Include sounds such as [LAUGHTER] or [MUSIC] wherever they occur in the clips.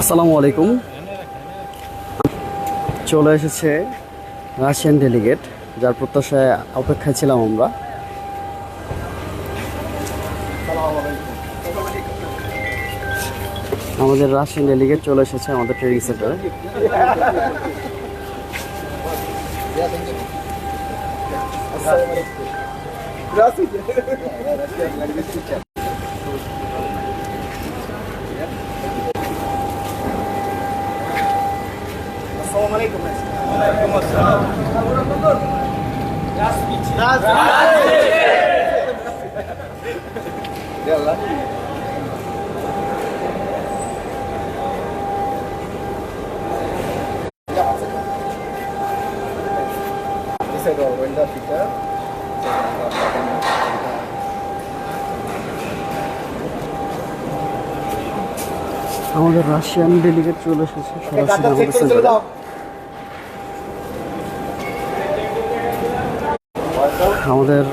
আসসালামু আলাইকুম। চলে এসেছে রাশিয়ান ডেলিগেট, যার প্রত্যাশায় অপেক্ষায় ছিলাম আমরা। আমাদের রাশিয়ান ডেলিগেট চলে এসেছে আমাদের ট্রেনিং সেন্টারে। আমাদের রাশিয়ান ডেলিগেট চলে এসেছে সরাসরি আমাদের আমাদের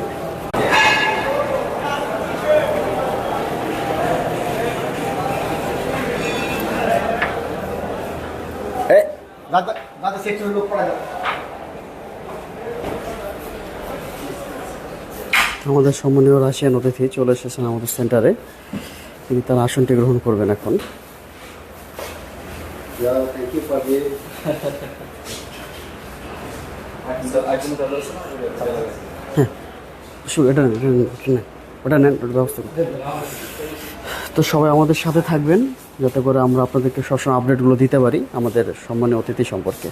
আমাদের সম্মানীয় রাশিয়ান অতিথি চলে এসেছেন আমাদের সেন্টারে। তিনি তার আসনটি গ্রহণ করবেন এখন। আচ্ছা আচ্ছা [LAUGHS] শুরু, এটা তো সবাই আমাদের সাথে থাকবেন, যাতে করে আমরা আপনাদেরকে সবসময় আপডেটগুলো দিতে পারি আমাদের সম্মানীয় অতিথি সম্পর্কে।